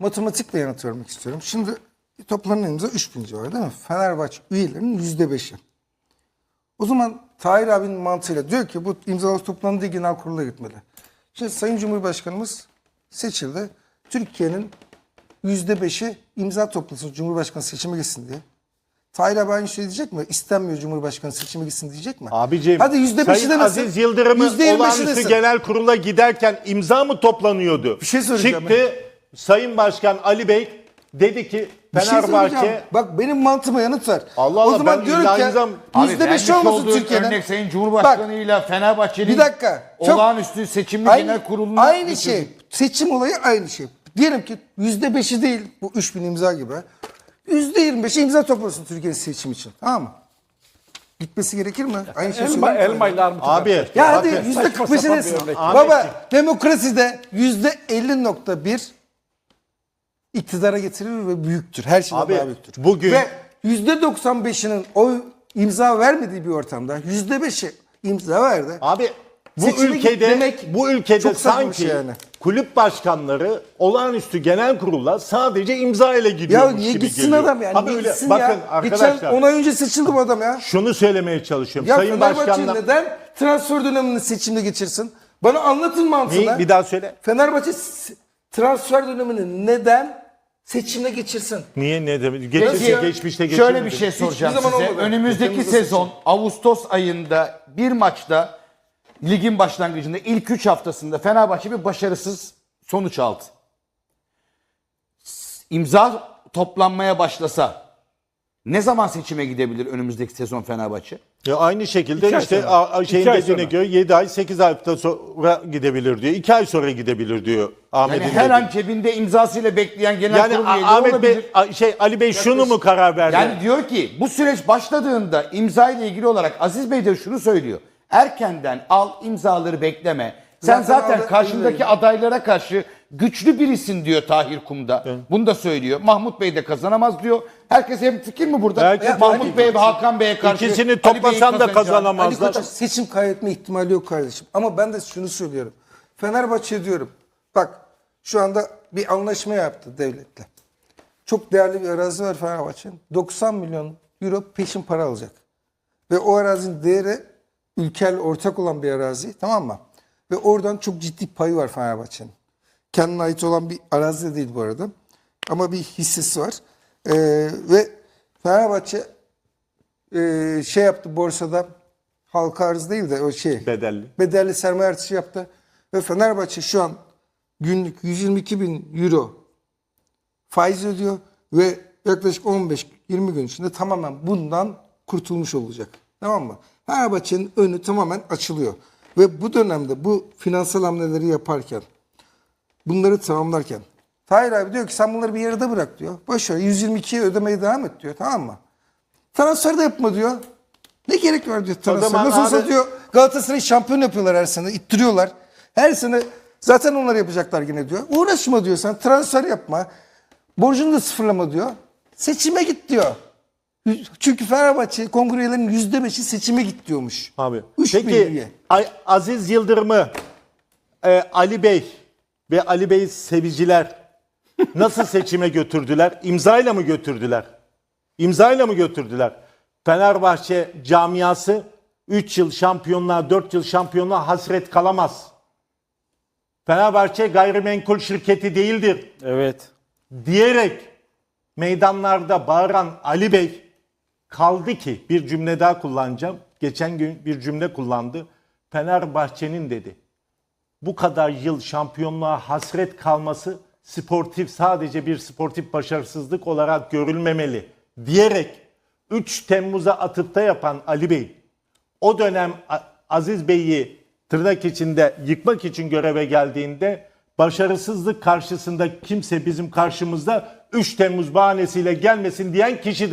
matematikle yanıt vermek istiyorum. Şimdi toplanan imza 3000 civarı değil mi? Fenerbahçe üyelerinin %5'i. O zaman Tahir abinin mantığıyla diyor ki bu imzalar toplandığı genel kurula gitmeli. Şimdi Sayın Cumhurbaşkanımız seçildi. Türkiye'nin %5'i imza toplasın Cumhurbaşkanı seçimi gitsin diye. Tahir abi aynı şey diyecek mi? İstenmiyor Cumhurbaşkanı seçimi gitsin diyecek mi? Abiciğim, Hadi %5'i Sayın demesin. Aziz Yıldırım'ın %25'i olağanüstü desin. genel kurula giderken imza mı toplanıyordu? Bir şey söyleyeceğim Çıktı Sayın Başkan Ali Bey dedi ki Bir şey Fenerbahçe söyleyeceğim. Bak benim mantığıma yanıt ver. Allah o Allah, zaman ben diyorum ki Abi yüzde vermiş beş olmasın olduğun Türkiye'nin. örnek Sayın Cumhurbaşkanı'yla Fenerbahçe'nin Bir dakika. Çok- olağanüstü seçimli Aynı, genel kurulunu aynı şey. Seçim olayı aynı şey. Diyelim ki yüzde beşi değil bu 3000 imza gibi. Yüzde yirmi beşi imza toplasın Türkiye'nin seçim için. Tamam mı? Gitmesi gerekir mi? Aynı şey Elma, söyleyeyim mi? elmayla armut. Abi Ya hadi bakın, yüzde saçma kırk beşi sapan desin. bir örnek. Baba demokraside yüzde elli nokta bir iktidara getirir ve büyüktür. Her şeyden Abi, daha büyüktür. bugün- Ve yüzde doksan beşinin oy imza vermediği bir ortamda yüzde beşi imza verdi. Abi bu Seçime ülkede demek bu ülkede çok sanki şey yani. kulüp başkanları olağanüstü genel kurula sadece imza ile Ya gidiyormuş niye gibi gitsin geliyor. adam yani? Abi öyle, gitsin bakın ya? arkadaşlar Geçen 10 ay önce seçildi bu adam ya. şunu söylemeye çalışıyorum. Ya Sayın Başkan'la neden transfer dönemini seçimde geçirsin? Bana anlatın mantığını. Bir daha söyle. Fenerbahçe transfer dönemini neden seçimde geçirsin? Niye ne demek? Peki, Geçmişte geçmişte şöyle bir geçirmedi. şey soracağım zaman size. olmadı. Önümüzdeki Ülkemizde sezon Ağustos ayında bir maçta ligin başlangıcında ilk 3 haftasında Fenerbahçe bir başarısız sonuç aldı. S- İmza toplanmaya başlasa ne zaman seçime gidebilir önümüzdeki sezon Fenerbahçe? Ya aynı şekilde İki ay işte sonra. a- a- şeyin İki ay dediğine sonra. göre 7 ay 8 ayda sonra gidebilir diyor. 2 ay sonra gidebilir diyor Ahmet'in Yani her an cebinde imzasıyla bekleyen genel yani kurul A- üyeleri Ahmet olabilir. Bey a- şey Ali Bey şunu mu karar verdi? Yani diyor ki bu süreç başladığında imza ile ilgili olarak Aziz Bey de şunu söylüyor. Erkenden al imzaları bekleme. Sen Zaten zaten aldı, karşındaki adaylara karşı güçlü birisin diyor Tahir Kum'da. Bunu da söylüyor. Mahmut Bey de kazanamaz diyor. Herkes hem fikir mi burada? Herkes Mahmut. Bey ve Hakan Bey'e karşı İkisini toplasan da kazanacağı- kazanamaz. Ali. Koç'un seçim kaybetme ihtimali yok kardeşim. Ama ben de şunu söylüyorum. Fenerbahçe diyorum. Bak şu anda bir anlaşma yaptı devletle. Çok değerli bir arazi var Fenerbahçe'nin. 90 milyon euro peşin para alacak. Ve o arazinin değeri ülkeyle ortak olan bir arazi tamam mı? Ve oradan çok ciddi payı var Fenerbahçe'nin. Kendine ait olan bir arazi de değil bu arada. Ama bir hissesi var. Ee, ve Fenerbahçe e, şey yaptı borsada halka arz değil de o şey Bedelli. bedelli sermaye artışı yaptı. Ve Fenerbahçe şu an günlük 122 bin euro faiz ödüyor ve yaklaşık 15-20 gün içinde tamamen bundan kurtulmuş olacak. Tamam mı? Fenerbahçe'nin önü tamamen açılıyor. Ve bu dönemde bu finansal hamleleri yaparken bunları tamamlarken Tahir abi diyor ki sen bunları bir yarıda bırak diyor. Boş ver 122'ye ödemeye devam et diyor tamam mı? Transfer de yapma diyor. Ne gerek var diyor transfer. Nasıl olsa abi- diyor Galatasaray'ı şampiyon yapıyorlar her sene. ittiriyorlar. Her sene zaten onları yapacaklar yine diyor. Uğraşma diyor sen transfer yapma. Borcunu da sıfırlama diyor. Seçime git diyor. Çünkü Fenerbahçe kongre üyelerinin %5'i seçime git diyormuş. Abi. Üç Peki Aziz Yıldırım'ı e, Ali Bey ve Ali Bey seviciler nasıl seçime götürdüler? İmzayla mı götürdüler? İmzayla mı götürdüler? Fenerbahçe camiası 3 yıl şampiyonluğa 4 yıl şampiyonluğa hasret kalamaz. Fenerbahçe gayrimenkul şirketi değildir Evet. diyerek meydanlarda bağıran Ali Bey kaldı ki bir cümle daha kullanacağım. Geçen gün bir cümle kullandı. Fenerbahçe'nin dedi. Bu kadar yıl şampiyonluğa hasret kalması sportif sadece bir sportif başarısızlık olarak görülmemeli diyerek 3 Temmuz'a atıfta yapan Ali Bey o dönem Aziz Bey'i tırnak içinde yıkmak için göreve geldiğinde başarısızlık karşısında kimse bizim karşımızda 3 Temmuz bahanesiyle gelmesin diyen kişidir.